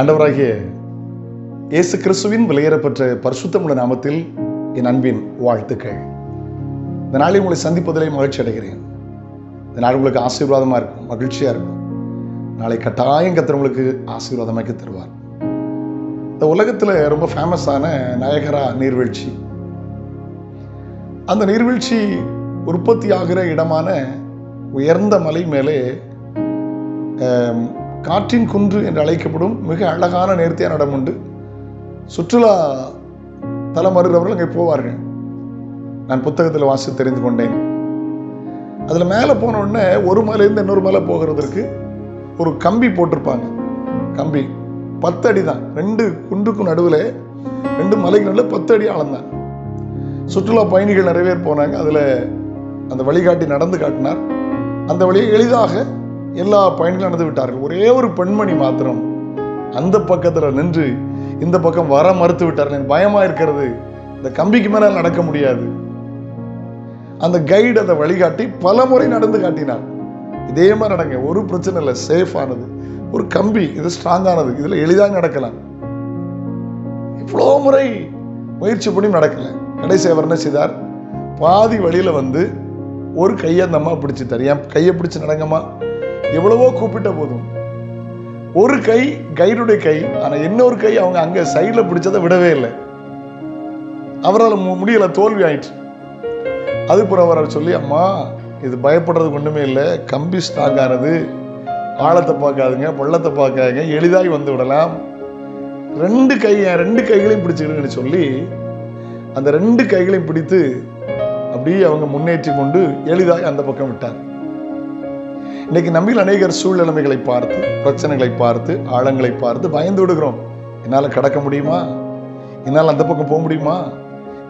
ஆண்டவராகிய இயேசு கிறிஸ்துவின் விலையேறப்பெற்ற பரிசுத்தமுள்ள நாமத்தில் என் அன்பின் வாழ்த்துக்கள். இந்த நாளை உங்களை சந்திப்பதிலே மகிழ்ச்சி அடைகிறேன். இந்த நாள் உங்களுக்கு ஆசீர்வாதமாக இருக்கும் மகிழ்ச்சியாக இருக்கும். நாளை கட்டாயம் கத்தர் உங்களுக்கு ஆசீர்வாதமாக்கி தருவார். இந்த உலகத்தில் ரொம்ப ஃபேமஸான நயகரா நீர்வீழ்ச்சி. அந்த நீர்வீழ்ச்சி உற்பத்தி ஆகிற இடமான உயர்ந்த மலை மேலே காற்றின் குன்று என்று அழைக்கப்படும் மிக அழகான நேர்த்தியான இடம் உண்டு. சுற்றுலா தலம் வருகிறவர்கள் அங்கே போவார்கள். நான் புத்தகத்தில் வாசி தெரிந்து கொண்டேன். அதில் மேலே போன உடனே ஒரு மலையிலேருந்து இன்னொரு மலை போகிறதற்கு ஒரு கம்பி போட்டிருப்பாங்க. கம்பி பத்து அடி தான். ரெண்டு குன்றுக்கும் நடுவில் ரெண்டு மலைக்கு நடுவில் பத்து அடி ஆழந்தான் சுற்றுலா பயணிகள் நிறைய பேர் போனாங்க. அதில் அந்த வழிகாட்டி நடந்து காட்டினார். அந்த வழியை எளிதாக எல்லா பயணிகளும் நடந்து விட்டார்கள். ஒரே ஒரு பெண்மணி மாத்திரம் அந்த பக்கத்தில் நின்று இந்த பக்கம் வர மறுத்து விட்டார்கள். எனக்கு பயமா இருக்கிறது. இந்த கம்பிக்கு மேல நடக்க முடியாது. அந்த கைடு அந்த வழிகாட்டி பல முறை நடந்து காட்டினார் இதே மாதிரி நடங்க. ஒரு பிரச்சனை இல்லை. சேஃப் ஆனது. ஒரு கம்பி. இது ஸ்ட்ராங்கானது இதுல எளிதாக நடக்கலாம். இவ்வளோ முறை முயற்சி பண்ணி நடக்கல. கடைசி அவர் என்ன செய்தார்? பாதி வழியில் வந்து ஒரு கையை அந்த அம்மா பிடிச்சிட்டார். என் கையை பிடிச்சி நடங்கம்மா. எவ்வளவோ கூப்பிட்ட போதும். ஒரு கை கைடுடைய கை ஆனா இன்னொரு கை அவங்க அங்க சைடுல பிடிச்சதை விடவே இல்லை. அவரால் மு- முடியல தோல்வி ஆயிற்று அதுக்கப்புறம் அவர் சொல்லி அம்மா இது பயப்படுறதுக்கு ஒண்ணுமே இல்லை. கம்பி ஸ்ட்ராங் ஆனது. ஆழத்தை பார்க்காதுங்க பள்ளத்தை பார்க்காதுங்க. எளிதாய் வந்து விடலாம். ரெண்டு கை என் ரெண்டு கைகளையும் பிடிச்சுக்கிடுங்கன்னு சொல்லி அந்த ரெண்டு கைகளையும் பிடித்து அப்படியே அவங்க முன்னேற்றி கொண்டு எளிதாய் அந்த பக்கம் விட்டாங்க இன்னைக்கு நம்மில் அநேகர் சூழ்நிலைமைகளை பார்த்து பிரச்சனைகளை பார்த்து ஆழங்களை பார்த்து பயந்து விடுகிறோம். என்னால் கடக்க முடியுமா? என்னால் அந்த பக்கம் போக முடியுமா?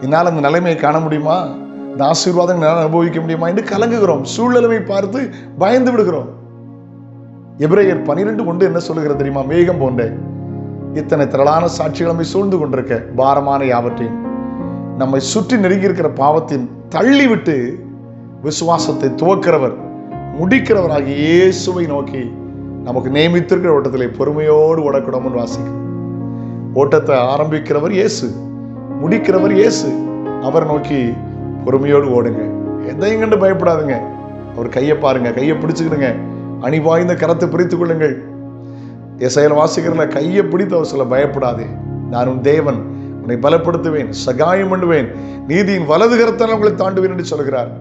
என்னால் அந்த நிலைமையை காண முடியுமா? இந்த ஆசீர்வாதம் என்னால் அனுபவிக்க முடியுமா என்று கலங்குகிறோம். சூழ்நிலைமை பார்த்து பயந்து விடுகிறோம். எபிரேயர் பனிரெண்டு கொண்டு என்ன சொல்லுகிறது தெரியுமா? மேகம் போன்ற இத்தனை திரளான சாட்சிகளமை சூழ்ந்து கொண்டிருக்க பாரமான யாவற்றையும். நம்மை சுற்றி நெருங்கி இருக்கிற பாவத்தின் தள்ளிவிட்டு விசுவாசத்தை துவக்கிறவர் முடிக்கிறவராக இயேசுவை நோக்கி நமக்கு நியமித்திருக்கிற ஓட்டத்திலே பொறுமையோடு ஓடக்கூடாமல் வாசிக்கும் ஓட்டத்தை ஆரம்பிக்கிறவர் இயேசு முடிக்கிறவர் இயேசு. அவர் நோக்கி பொறுமையோடு ஓடுங்க. எதையும் கண்டு பயப்படாதுங்க. அவர் கையை பாருங்க கையை பிடிச்சுக்கிடுங்க. அணிவாய்ந்த கரத்தை பிரித்துக் கொள்ளுங்கள். இசையில் வாசிக்கிறல கையை பிடித்து அவர் சொல்ல பயப்படாதே. நான் உன் தேவன் உன்னை பலப்படுத்துவேன் சகாயம் பண்ணுவேன். நீதியின் வலது கரத்தால் உங்களை தாண்டுவேன் என்று சொல்கிறார்.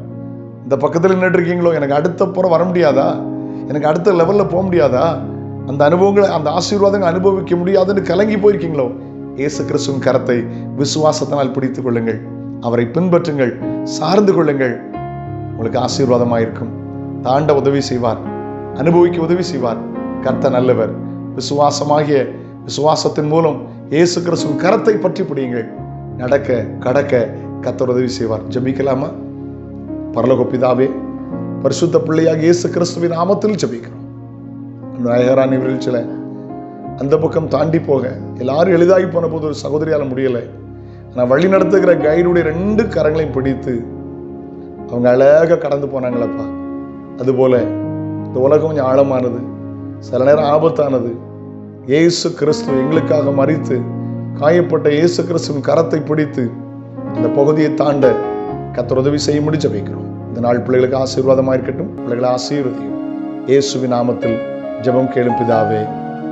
இந்த பக்கத்தில் நின்றுட்டு இருக்கீங்களோ? எனக்கு அடுத்த புறம் வர முடியாதா? எனக்கு அடுத்த லெவலில் போக முடியாதா? அந்த அனுபவங்களை அந்த ஆசீர்வாதங்களை அனுபவிக்க முடியாதுன்னு கலங்கி போயிருக்கீங்களோ? இயேசு கிறிஸ்துவின் கரத்தை விசுவாசத்தினால் பிடித்துக் கொள்ளுங்கள். அவரை பின்பற்றுங்கள் சார்ந்து கொள்ளுங்கள். உங்களுக்கு ஆசீர்வாதமாக இருக்கும். தாண்ட உதவி செய்வார். அனுபவிக்க உதவி செய்வார். கர்த்த நல்லவர். விசுவாசமாகிய விசுவாசத்தின் மூலம் இயேசு கிறிஸ்துவின் கரத்தை பற்றி பிடியுங்கள். நடக்க கடக்க கர்த்தர் உதவி செய்வார். ஜபிக்கலாமா? பரலகோப்பிதாவே பரிசுத்த பிள்ளையாக இயேசு கிறிஸ்துவின் நாமத்தில் நாயகரான் நாயகராணி விழிச்சில அந்த பக்கம் தாண்டி போக எல்லாரும் எளிதாகி போன போது ஒரு சகோதரியால் முடியலை. ஆனால் வழி நடத்துகிற கைடுடைய ரெண்டு கரங்களையும் பிடித்து அவங்க அழகாக கடந்து போனாங்களப்பா. அதுபோல இந்த உலகம் கொஞ்சம் ஆழமானது சில நேரம் ஆபத்தானது. இயேசு கிறிஸ்து எங்களுக்காக மறித்து காயப்பட்ட இயேசு கிறிஸ்துவின் கரத்தை பிடித்து அந்த பகுதியை தாண்ட கத்தர் உதவி செய்ய முடிஞ்ச வைக்கிறோம் இந்த நாள் பிள்ளைகளுக்கு ஆசீர்வாதமாக இருக்கட்டும் பிள்ளைகளை ஆசீர்வதியும் இயேசுவி நாமத்தில் ஜெபம் கேளும் பிதாவே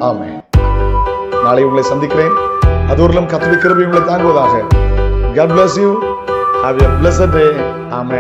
ஆமே நாளை உங்களை சந்திக்கிறேன் அதூரிலும் கத்தடி கிருபை உங்களை தாங்குவதாக God bless you. Have a blessed day. Amen.